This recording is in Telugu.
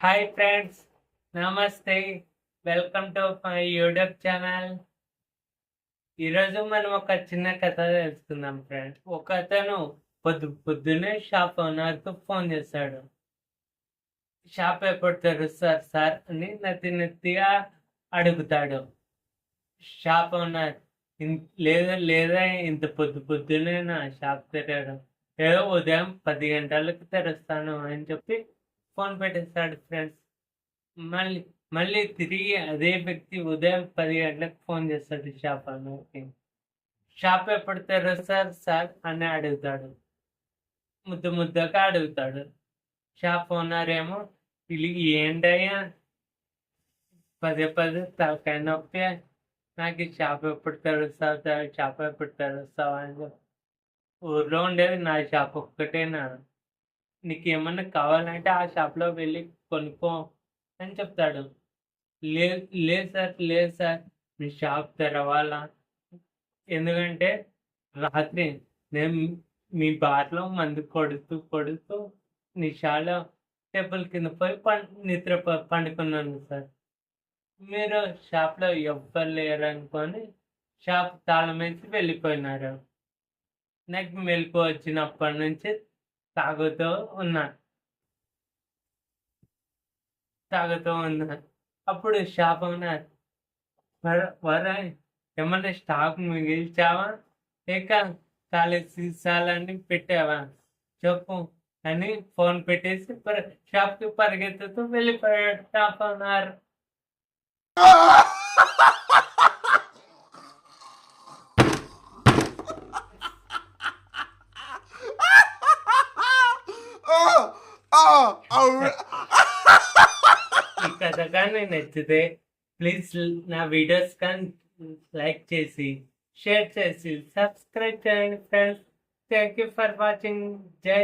హాయ్ ఫ్రెండ్స్ నమస్తే. Welcome to my YouTube channel. ఈరోజు మనం ఒక చిన్న కథ తెలుసుకుందాం ఫ్రెండ్స్. ఒక అతను పొద్దు పొద్దునే షాప్ ఓనర్కు ఫోన్ చేశాడు. షాప్ ఎప్పుడు తెరుస్తారు సార్ అని నత్తి నెత్తిగా అడుగుతాడు. షాప్ ఓనర్ లేదా లేదా ఇంత పొద్దు పొద్దునే నా షాప్ తెరవడం ఏదో ఉదయం పది గంటలకు తెరుస్తాను అని చెప్పి ఫోన్ పెట్టేస్తాడు ఫ్రెండ్స్. మళ్ళీ మళ్ళీ తిరిగి అదే వ్యక్తి ఉదయం పది గంటలకు ఫోన్ చేస్తాడు షాప్ అన్నకి. షాప్ ఎప్పుడు తెరుస్తారు సార్? అని అడుగుతాడు. ముద్దు ముద్దగా అడుగుతాడు. షాప్ ఓనర్ ఏమో ఇది ఏంటయ్యా? పదే పదే తలకాయ నొప్పి. నాకు ఈ షాప్ ఎప్పుడు తెరుస్తావు సార్? షాప్ ఎప్పుడు తెరుస్తావు? అని ఊర్లో ఉండేది నా షాప్ ఒక్కటేనా? నీకు ఏమన్నా కావాలంటే ఆ షాప్లో వెళ్ళి కొనుక్కో అని చెప్తాడు. లే లేదు సార్ లేదు సార్ మీ షాప్ తెరవాలా? ఎందుకంటే రాత్రి నేను మీ బార్లో మందు కొడుతూ కొడుతూ నిషాలో టేబుల్ కింద పోయి పం నిద్ర ప- పండుకున్నాను సార్. మీరు షాప్లో ఎవ్వరు లేరు అనుకొని షాప్ తాళం వేసి వెళ్ళిపోయినారు. నాకు మెలకు వచ్చినప్పటి నుంచి తాగుతూ ఉన్నాను. తాగుతూ ఉన్నాను. అప్పుడు షాప్ ఓనర్ "వర- ఏమన్నా స్టాక్ మిగిల్చావా? లేక ఖాళీ సీసాలన్నీ పెట్టావా? చెప్పు అని ఫోన్ పెట్టేసి షాప్కి పరిగెత్తుతూ వెళ్ళిపోయాడు. షాప్ ఓనర్ ఈ కథ కానీ నచ్చితే ప్లీజ్ నా వీడియోస్ కానీ లైక్ చేసి షేర్ చేసి సబ్స్క్రైబ్ చేయండి friends thank you for watching జై